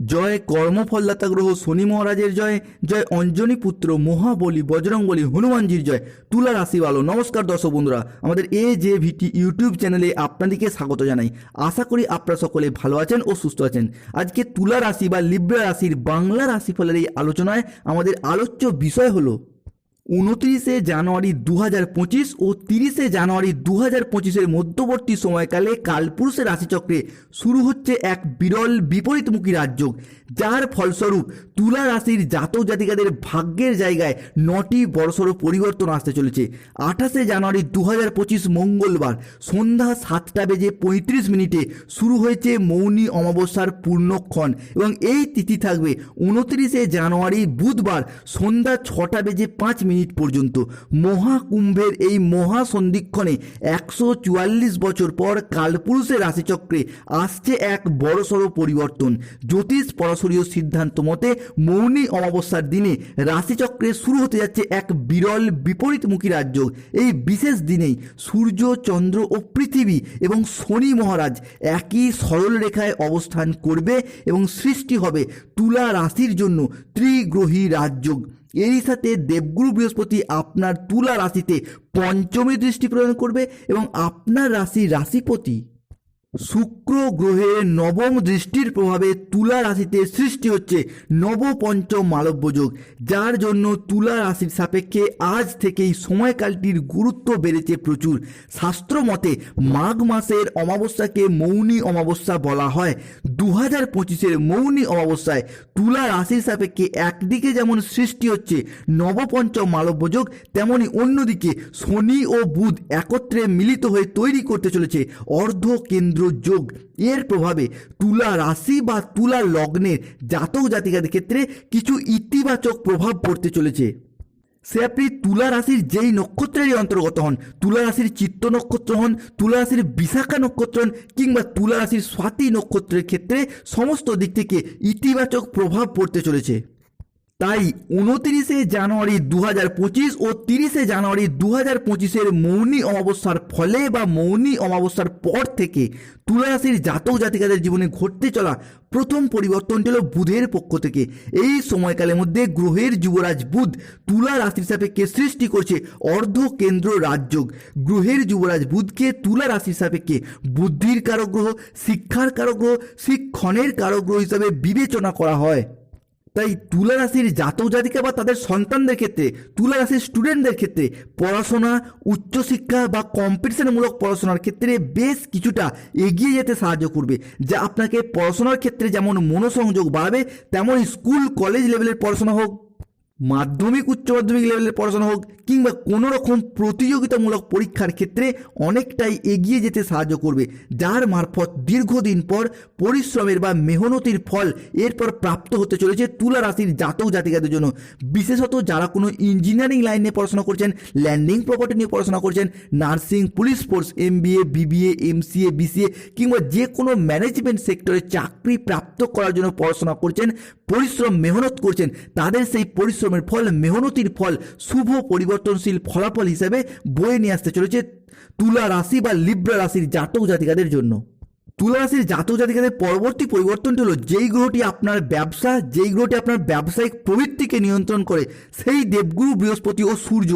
জয় কর্মফলদাতা গ্রহ শনি মহারাজের জয় জয় অঞ্জনী পুত্র মহাবলী বজরংবলী হনুমানজির জয় তুলা রাশি ভালো নমস্কার দর্শক বন্ধুরা, আমাদের এ জে ভিটি ইউটিউব চ্যানেলে আপনাদেরকে স্বাগত জানাই। আশা করি আপনারা সকলে ভালো আছেন ও সুস্থ আছেন। আজকে তুলা রাশি বা লিব্রা রাশির বাংলা রাশিফলের এই আলোচনায় আমাদের আলোচ্য বিষয় হলো উনত্রিশে জানুয়ারি দু হাজার পঁচিশ ও তিরিশে জানুয়ারি দু হাজার পঁচিশের মধ্যবর্তী সময়কালে কালপুরুষের রাশিচক্রে শুরু হচ্ছে এক বিরল বিপরীতমুখী রাজযোগ যার ফলস্বরূপ তুলা রাশির জাতক জাতিকাদের ভাগ্যের জায়গায় নটি বড়সড় পরিবর্তন আসতে চলেছে। আঠাশে জানুয়ারি দু হাজার পঁচিশ মঙ্গলবার সন্ধ্যা সাতটা বেজে পঁয়ত্রিশ মিনিটে শুরু হয়েছে মৌনী অমাবস্যার পূর্ণক্ষণ এবং এই তিথি থাকবে উনত্রিশে জানুয়ারি বুধবার সন্ধ্যা ছটা বেজে পাঁচ মিনিট পর্যন্ত মহাকুম্ভের এই মহাসন্ধিক্ষণে একশো চুয়াল্লিশ বছর পর কালপুরুষের রাশিচক্রে আসছে এক বড়সড় পরিবর্তন। জ্যোতিষ পরাশরীয় সিদ্ধান্ত মতে মৌনী অমাবস্যার দিনে রাশিচক্রে শুরু হতে যাচ্ছে এক বিরল বিপরীতমুখী রাজযোগ এই বিশেষ দিনেই সূর্য, চন্দ্র ও পৃথিবী এবং শনি মহারাজ একই সরল রেখায় অবস্থান করবে এবং সৃষ্টি হবে তুলা রাশির জন্য ত্রিগ্রহী রাজযোগ। এরই সাথে দেবগুরু বৃহস্পতি আপনার তুলা রাশিতে পঞ্চমী দৃষ্টি প্রদান করবে এবং আপনার রাশি রাশিপতি শুক্র গ্রহের নবম দৃষ্টির প্রভাবে তুলা রাশিতে সৃষ্টি হচ্ছে নবপঞ্চম মালব্য যোগ, যার জন্য তুলা রাশির সাপেক্ষে আজ থেকেই সময়কালটির গুরুত্ব বেড়েছে প্রচুর। শাস্ত্র মতে মাঘ মাসের অমাবস্যাকে মৌনী অমাবস্যা বলা হয়। দু হাজার পঁচিশের মৌনী অমাবস্যায় তুলা রাশির সাপেক্ষে একদিকে যেমন সৃষ্টি হচ্ছে নবপঞ্চম মালব্য যোগ তেমনি অন্যদিকে শনি ও বুধ একত্রে মিলিত হয়ে তৈরি করতে চলেছে অর্ধ কেন্দ্র যোগ। এর প্রভাবে তুলা রাশি বা তুলা লগ্নের জাতক জাতিকাদের ক্ষেত্রে কিছু ইতিবাচক প্রভাব পড়তে চলেছে। সে আপনি তুলা রাশির যেই নক্ষত্রেরই অন্তর্গত হন, তুলা রাশির চিত্ত নক্ষত্র হন, তুলা রাশির বিশাখা নক্ষত্র হন, কিংবা তুলা রাশির স্বাতি নক্ষত্রের ক্ষেত্রে সমস্ত দিক থেকে ইতিবাচক প্রভাব পড়তে চলেছে। তাই উনতিরিশে জানুয়ারি দু হাজার পঁচিশ ও তিরিশে জানুয়ারি দু হাজার পঁচিশের মৌনী অমাবস্যার ফলে বা মৌনী অমাবস্যার পর থেকে তুলা রাশির জাতক জাতিকাদের জীবনে ঘটতে চলা প্রথম পরিবর্তনটি হল বুধের পক্ষ থেকে। এই সময়কালের মধ্যে গ্রহের যুবরাজ বুধ তুলা রাশির সাপেক্ষে সৃষ্টি করছে অর্ধ কেন্দ্র রাজযোগ। গ্রহের যুবরাজ বুধকে তুলা রাশির সাপেক্ষে বুদ্ধির কারক গ্রহ, শিক্ষার কারক গ্রহ, শিক্ষণের কারক গ্রহ হিসাবে বিবেচনা করা হয়। তাই তুলা রাশির জাতক জাতিকা বা তাদের সন্তানদের ক্ষেত্রে তুলা রাশির স্টুডেন্টদের ক্ষেত্রে পড়াশোনা, উচ্চশিক্ষা বা কম্পিটিশনমূলক পড়াশোনার ক্ষেত্রে বেশ কিছুটা এগিয়ে যেতে সাহায্য করবে। যা আপনাকে পড়াশোনার ক্ষেত্রে যেমন মনোসংযোগ বাড়াবে, তেমন স্কুল কলেজ লেভেলের পড়াশোনা হোক মাধ্যমিক, উচ্চ মাধ্যমিক লেভেলের পড়াশোনা হোক কিংবা কোনো রকম প্রতিযোগিতামূলক পরীক্ষার ক্ষেত্রে অনেকটাই এগিয়ে যেতে সাহায্য করবে, যার মারফত দীর্ঘদিন পর পরিশ্রমের বা মেহনতির ফল এরপর প্রাপ্ত হতে চলেছে তুলা রাশির জাতক জাতিকাদের জন্য। বিশেষত যারা কোনো ইঞ্জিনিয়ারিং লাইনে পড়াশোনা করছেন ল্যান্ডিং প্রপার্টি নিয়ে পড়াশোনা করছেন nursing police force M BA BBA MCA BCA কিংবা যে কোনো ম্যানেজমেন্ট সেক্টরে চাকরি প্রাপ্ত করার জন্য পড়াশোনা করছেন, পরিশ্রম, মেহনত করছেন, তাদের সেই পরিশ্রমের ফল, মেহনতির ফল, শুভ পরিবর্তনশীল ফলাফল হিসেবে বয়ে নিয়ে আসতে চলেছে তুলা রাশি বা লিব্রা রাশির জাতক জাতিকাদের জন্য। তুলা রাশির জাতক জাতিকাদের পরবর্তী পরিবর্তনটি হলো যেই গ্রহটি আপনার ব্যবসা, যেই গ্রহটি আপনার ব্যবসায়িক প্রবৃত্তিকে নিয়ন্ত্রণ করে, সেই দেবগুরু, বৃহস্পতি ও সূর্য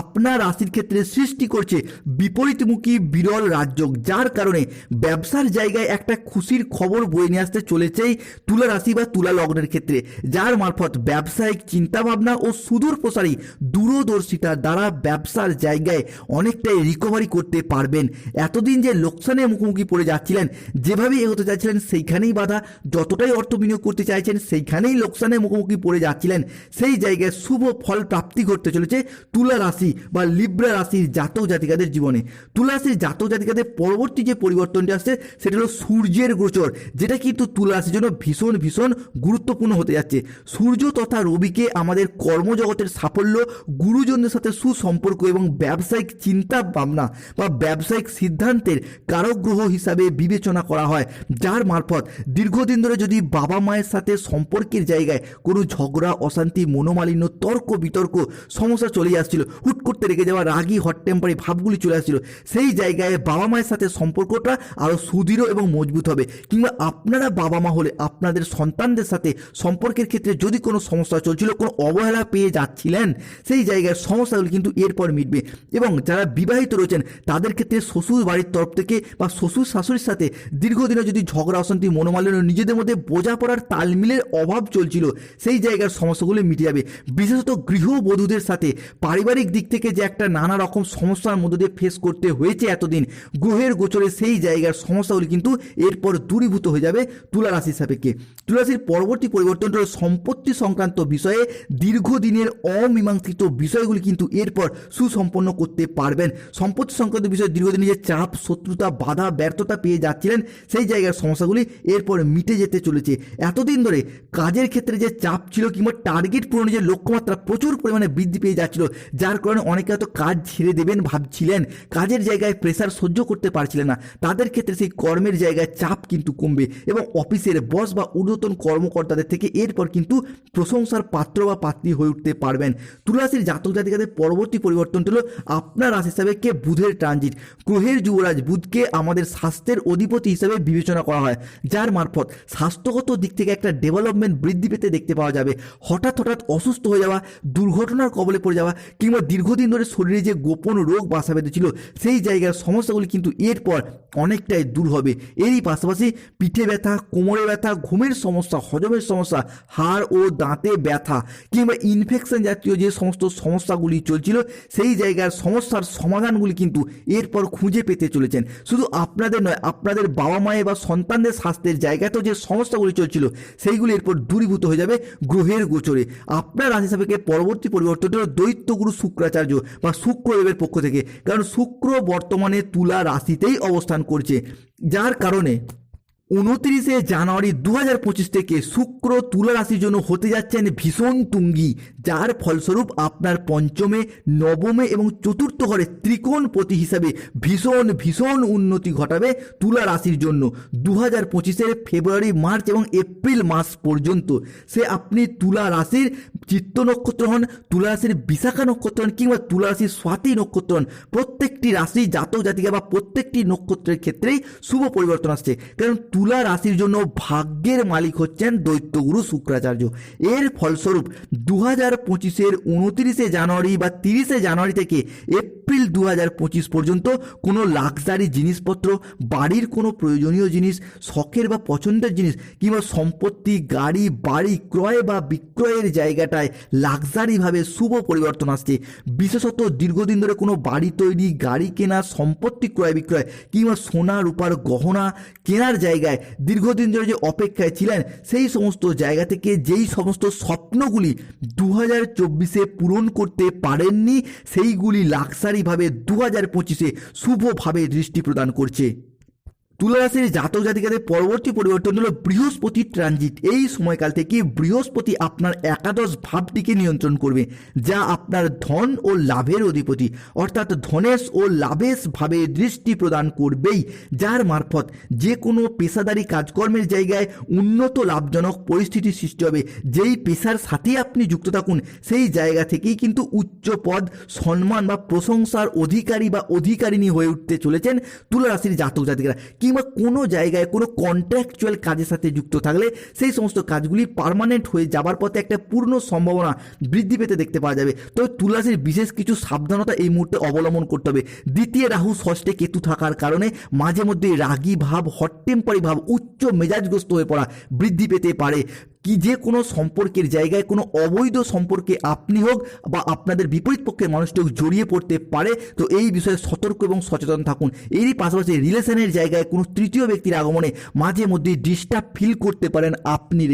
আপনার রাশির ক্ষেত্রে সৃষ্টি করছে বিপরীতমুখী বিরল রাজযোগ, যার কারণে ব্যবসার জায়গায় একটা খুশির খবর বয়ে নিয়ে আসতে চলেছেই তুলা রাশি বা তুলা লগ্নের ক্ষেত্রে, যার মারফত ব্যবসায়িক চিন্তাভাবনা ও সুদূর প্রসারী দূরদর্শিতার দ্বারা ব্যবসার জায়গায় অনেকটাই রিকভারি করতে পারবেন। এতদিন যে লোকসানের মুখোমুখি পড়ে যাচ্ছিলেন যেভাবে এগোতে চাইছিলেন, সেইখানেই বাধা। যতটাই অর্থ বিনিয়োগ করতে চাইছেন, সেইখানেই লোকসানের মুখোমুখি পড়ে যাচ্ছিলেন। সেই জায়গায় শুভ ফল প্রাপ্তি ঘটতে চলেছে তুলা রাশি বা লিব্রা রাশির জাতক জাতিকাদের জীবনে। তুলা রাশির জাতক জাতিকাদের পরবর্তী যে পরিবর্তনটি আসছে, সেটা হলো সূর্যের গোচর। যেটা কিন্তু তুলা রাশির জন্য ভীষণ ভীষণ গুরুত্বপূর্ণ হতে যাচ্ছে। সূর্য তথা রবিকে আমাদের কর্মজগতের সাফল্য, গুরুজনদের সাথে সুসম্পর্ক এবং ব্যবসায়িক চিন্তা ভাবনা বা ব্যবসায়িক সিদ্ধান্তের কারক গ্রহ হিসাবে বিবেচনা বিবেচনা করা হয়, যার মারফত দীর্ঘদিন ধরে যদি বাবা মায়ের সাথে সম্পর্কের জায়গায় কোনো ঝগড়া, অশান্তি, মনোমালিন্য, তর্ক, বিতর্ক, সমস্যা চলে আসছিল, হুট করতে রেগে যাওয়া, রাগি হট টেম্পারি ভাবগুলি চলে আসছিল, সেই জায়গায় বাবা মায়ের সাথে সম্পর্কটা আরও সুদৃঢ় এবং মজবুত হবে। কিংবা আপনারা বাবা মা হলে আপনাদের সন্তানদের সাথে সম্পর্কের ক্ষেত্রে যদি কোনো সমস্যা চলছিল, কোনো অবহেলা পেয়ে যাচ্ছিলেন, সেই জায়গায় সমস্যাগুলি কিন্তু এরপর মিটবে। এবং যারা বিবাহিত রয়েছেন, তাদের ক্ষেত্রে শ্বশুর বাড়ির তরফ থেকে বা শ্বশুর শাশুড়ির সাথে দীর্ঘদিনে যদি ঝগড়া, অশান্তি, মনোমালিন্য নিজেদের মধ্যে বোঝাপড়ার তালমিলের অভাব চলছিল, সেই জায়গার সমস্যাগুলি মিটে যাবে। বিশেষত গৃহবধূদের সাথে পারিবারিক দিক থেকে যে একটা নানা রকম সমস্যার মধ্যে দিয়ে ফেস করতে হয়েছে এতদিন, গ্রহের গোচরে সেই জায়গার সমস্যাগুলি কিন্তু এরপর দূরীভূত হয়ে যাবে তুলা রাশির সাপেক্ষে। তুলা রাশির পরবর্তী পরিবর্তনটা সম্পত্তি সংক্রান্ত বিষয়ে দীর্ঘদিনের অমীমাংসিত বিষয়গুলি কিন্তু এরপর সুসম্পন্ন করতে পারবেন। সম্পত্তি সংক্রান্ত বিষয়ে দীর্ঘদিনের যে চাপ, শত্রুতা, বাধা, ব্যর্থতা পেয়ে যাচ্ছিলেন সেই জায়গার সমস্যাগুলি এরপর মিটে যেতে চলেছে। এতদিন ধরে কাজের ক্ষেত্রে যে চাপ ছিল কিংবা টার্গেট পূরণে যে লক্ষ্যমাত্রা প্রচুর পরিমাণে বৃদ্ধি পেয়ে যাচ্ছিল, যার কারণে অনেকে হয়তো কাজ ছেড়ে দেবেন ভাবছিলেন, কাজের জায়গায় প্রেসার সহ্য করতে পারছিলেন না। তাদের ক্ষেত্রে সেই কর্মের জায়গায় চাপ কিন্তু কমবে এবং অফিসের বস বা ঊর্ধ্বতন কর্মকর্তাদের থেকে এরপর কিন্তু প্রশংসার পাত্র বা পাত্রী হয়ে উঠতে পারবেন। তুলাসীর জাতক জাতিকাদের পরবর্তী পরিবর্তন হলো, আপনার রাশি হিসাবে কে বুধের ট্রানজিট গ্রহের যুবরাজ বুধকে আমাদের স্বাস্থ্যের অধিপতি হিসাবে বিবেচনা করা হয়, যার মারফত স্বাস্থ্যগত দিক থেকে একটা ডেভেলপমেন্ট বৃদ্ধি পেতে দেখতে পাওয়া যাবে। হঠাৎ হঠাৎ অসুস্থ হয়ে যাওয়া, দুর্ঘটনার কবলে পড়ে যাওয়া, কিংবা দীর্ঘদিন ধরে শরীরে যে গোপন রোগ বাসা বেঁধেছিল সেই জায়গার সমস্যাগুলি কিন্তু এরপর অনেকটাই দূর হবে। এরই পাশাপাশি পিঠে ব্যথা, কোমরে ব্যথা, ঘুমের সমস্যা, হজমের সমস্যা, হাড় ও দাঁতে ব্যথা, কিংবা ইনফেকশন জাতীয় যে সমস্ত সমস্যাগুলি চলছিল, সেই জায়গার সমস্যার সমাধানগুলি কিন্তু এরপর খুঁজে পেতে চলেছেন। শুধু আপনাদের নয়, আপনাদের বাবা মায়ের বা সন্তানদের স্বাস্থ্যের জায়গাতেও যে সমস্যাগুলি চলছিল, সেইগুলি এরপর দূরীভূত হয়ে যাবে গ্রহের গোচরে। আপনার রাশি সাপেক্ষে পরবর্তী পরিবর্তনটা হল দৈত্যগুরু শুক্রাচার্য বা শুক্রদেবের পক্ষ থেকে, কারণ শুক্র বর্তমানে তুলা রাশিতেই অবস্থান করছে। যার কারণে উনত্রিশে জানুয়ারি দু হাজার পঁচিশ থেকে শুক্র তুলা রাশির জন্য হতে যাচ্ছেন ভীষণ তুঙ্গি। যার ফলস্বরূপ আপনার পঞ্চমে, নবমে এবং চতুর্থ ঘরে ত্রিকোণপতি হিসাবে ভীষণ ভীষণ উন্নতি ঘটাবে তুলা রাশির জন্য। দু হাজার পঁচিশের ফেব্রুয়ারি, মার্চ এবং এপ্রিল মাস পর্যন্ত সে আপনি তুলা রাশির চিত্ত নক্ষত্র হন, তুলা রাশির বিশাখা নক্ষত্র হন কিংবা তুলা রাশির স্বাতি নক্ষত্র হন। প্রত্যেকটি রাশি জাতক, জাতিকা বা প্রত্যেকটি নক্ষত্রের ক্ষেত্রেই শুভ পরিবর্তন আসছে। কারণ তুলা রাশির জন্য ভাগ্যের মালিক হচ্ছেন দৈত্যগুরু শুক্রাচার্য। এর ফলস্বরূপ দু হাজার পঁচিশের উনত্রিশে জানুয়ারি বা তিরিশে জানুয়ারি থেকে এপ্রিল দু হাজার পঁচিশ পর্যন্ত কোনো লাক্সারি জিনিসপত্র, বাড়ির কোনো প্রয়োজনীয় জিনিস, শখের বা পছন্দের জিনিস কিংবা সম্পত্তি, গাড়ি, বাড়ি, ক্রয় বা বিক্রয়ের জায়গাটায় লাক্সারিভাবে শুভ পরিবর্তন আসছে। বিশেষত দীর্ঘদিন ধরে কোনো বাড়ি তৈরি, গাড়ি কেনা, সম্পত্তি ক্রয় বিক্রয় কিংবা সোনা, রূপার গহনা কেনার জায়গায় দীর্ঘদিন ধরে যে অপেক্ষায় ছিলেন, সেই সমস্ত জায়গা থেকে যেই সমস্ত স্বপ্নগুলি দু হাজার চব্বিশে পূরণ করতে পারেননি সেইগুলি লাক্সারিভাবে দু হাজার পঁচিশে শুভভাবে দৃষ্টি প্রদান করছে। তুলারাশির জাতক জাতিকাদের পরবর্তী পরিবর্তন হলো বৃহস্পতি ট্রানজিট। এই সময়কাল থেকে বৃহস্পতি আপনার একাদশ ভাবটিকে নিয়ন্ত্রণ করবে, যা আপনার ধন ও লাভের অধিপতি। অর্থাৎ ধনেশ ও লাভেশ ভাবে দৃষ্টি প্রদান করবেই, যার মারফত যে কোনো পেশাদারি কাজকর্মের জায়গায় উন্নত লাভজনক পরিস্থিতি সৃষ্টি হবে। যেই পেশার সাথে আপনি যুক্ত থাকুন, সেই জায়গা থেকেই কিন্তু উচ্চ পদ, সম্মান বা প্রশংসার অধিকারী বা অধিকারিণী হয়ে উঠতে চলেছেন তুলা রাশির জাতক জাতিকারা। কিংবা কোনো জায়গায় কোনো কন্ট্রাকচুয়াল কাজের সাথে যুক্ত থাকলে সেই সমস্ত কাজগুলি পারমানেন্ট হয়ে যাবার পথে একটা পূর্ণ সম্ভাবনা বৃদ্ধি পেতে দেখতে পাওয়া যাবে। তবে তুলাসের বিশেষ কিছু সাবধানতা এই মুহূর্তে অবলম্বন করতে হবে। দ্বিতীয় রাহু ষষ্ঠে কেতু থাকার কারণে মাঝে মধ্যে রাগী ভাব হট টেম্পারি ভাব, উচ্চ মেজাজগ্রস্ত হয়ে পড়া বৃদ্ধি পেতে পারে। কি যে কোনো সম্পর্কের জায়গায়, কোনো অবৈধ সম্পর্কে আপনি হোক বা আপনাদের বিপরীত পক্ষের মানুষটি হোক জড়িয়ে পড়তে পারে, তো এই বিষয়ে সতর্ক এবং সচেতন থাকুন। এরই পাশাপাশি রিলেশনের জায়গায় কোনো তৃতীয় ব্যক্তির আগমনে মাঝে মধ্যে ডিস্টার্ব ফিল করতে পারেন আপনি।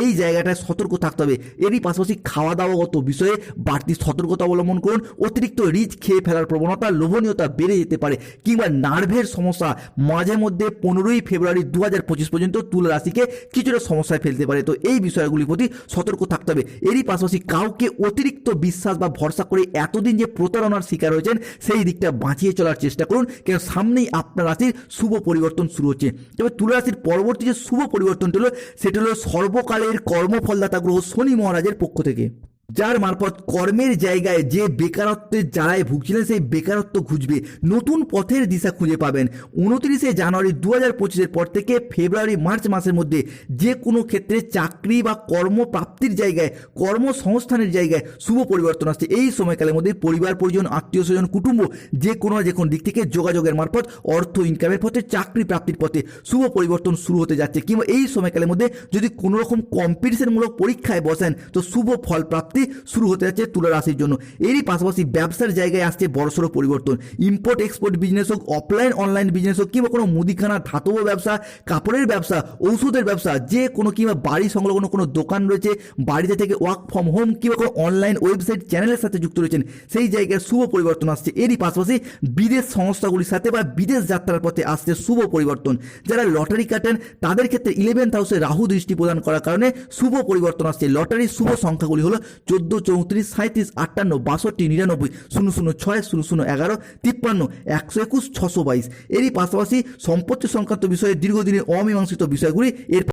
এই জায়গাটায় সতর্ক থাকতে হবে। এরই পাশাপাশি খাওয়া দাওয়াগত বিষয়ে বাড়তি সতর্কতা অবলম্বন করুন। অতিরিক্ত রিচ খেয়ে ফেলার প্রবণতা, লোভনীয়তা বেড়ে যেতে পারে কিংবা নার্ভের সমস্যা মাঝে মধ্যে পনেরোই ফেব্রুয়ারি দু হাজার পঁচিশ পর্যন্ত তুলা রাশিকে কিছুটা সমস্যায় ফেলতে পারে। তো এই এই বিষয়গুলির প্রতি সতর্ক থাকতে হবে। এরই পাশাপাশি কাউকে অতিরিক্ত বিশ্বাস বা ভরসা করে এতদিন যে প্রতারণার শিকার হয়েছেন, সেই দিকটা বাঁচিয়ে চলার চেষ্টা করুন। কেন সামনেই আপনার রাশির শুভ পরিবর্তন শুরু হচ্ছে। তবে তুলা রাশির পরবর্তী যে শুভ পরিবর্তনটি হলো, সেটা হলো সর্বকালের কর্মফলদাতা গ্রহ শনি মহারাজের পক্ষ থেকে। যার মারফত কর্মের জায়গায় যে বেকারত্বের জ্বালায় ভুগছিলেন সেই বেকারত্ব খুঁজবে। নতুন পথের দিশা খুঁজে পাবেন। উনত্রিশে জানুয়ারি দু হাজার পঁচিশের পর থেকে ফেব্রুয়ারি, মার্চ মাসের মধ্যে যে কোনো ক্ষেত্রে চাকরি বা কর্মপ্রাপ্তির জায়গায়, কর্মসংস্থানের জায়গায় শুভ পরিবর্তন আসছে। এই সময়কালের মধ্যে পরিবার, পরিজন, আত্মীয় স্বজন, কুটুম্ব যে কোনো যে কোনো দিক থেকে যোগাযোগের মারফত, অর্থ ইনকামের পথে, চাকরি প্রাপ্তির পথে শুভ পরিবর্তন শুরু হতে যাচ্ছে। কিংবা এই সময়কালের মধ্যে যদি কোনোরকম কম্পিটিশনমূলক পরীক্ষায় বসেন, তো শুভ ফল প্রাপ্তি শুরু হতে যাচ্ছে তুলা রাশির জন্য। এরই পাশাপাশি ব্যবসার জায়গায় আসছে বড়সড় পরিবর্তন। ইম্পোর্ট এক্সপোর্ট বিজনেস হোক অফলাইন অনলাইন বিজনেস হোক, কিংবা কোনো মুদিখানা, ধাতব ব্যবসা, কাপড়ের ব্যবসা, ঔষধের ব্যবসা, যে কোনো কিংবা বাড়ি সংলগ্ন কোনো দোকান রয়েছে, বাড়িতে থেকে ওয়ার্ক ফ্রম হোম কিংবা কোনো অনলাইন ওয়েবসাইট চ্যানেলের সাথে যুক্ত রয়েছেন, সেই জায়গায় শুভ পরিবর্তন আসছে। এরই পাশাপাশি বিদেশ সংস্থাগুলির সাথে বা বিদেশ যাত্রার পথে আসছে শুভ পরিবর্তন। যারা লটারি কাটেন, তাদের ক্ষেত্রে ইলেভেন্থ হাউসে রাহু দৃষ্টি প্রদান করার কারণে শুভ পরিবর্তন আসছে। লটারির শুভ সংখ্যাগুলি হলো চোদ্দ, চৌত্রিশ সাঁত্রিশ আটান্ন, বাষট্টি, নিরানব্বই, শূন্য শূন্য, ছয়, শূন্য শূন্য, এগারো, তিপ্পান্ন, একশো একুশ, ছশো বাইশ। এরই পাশাপাশি সম্পত্তি সংক্রান্ত বিষয়ে দীর্ঘদিনের অমীমাংসিত বিষয়গুলি এর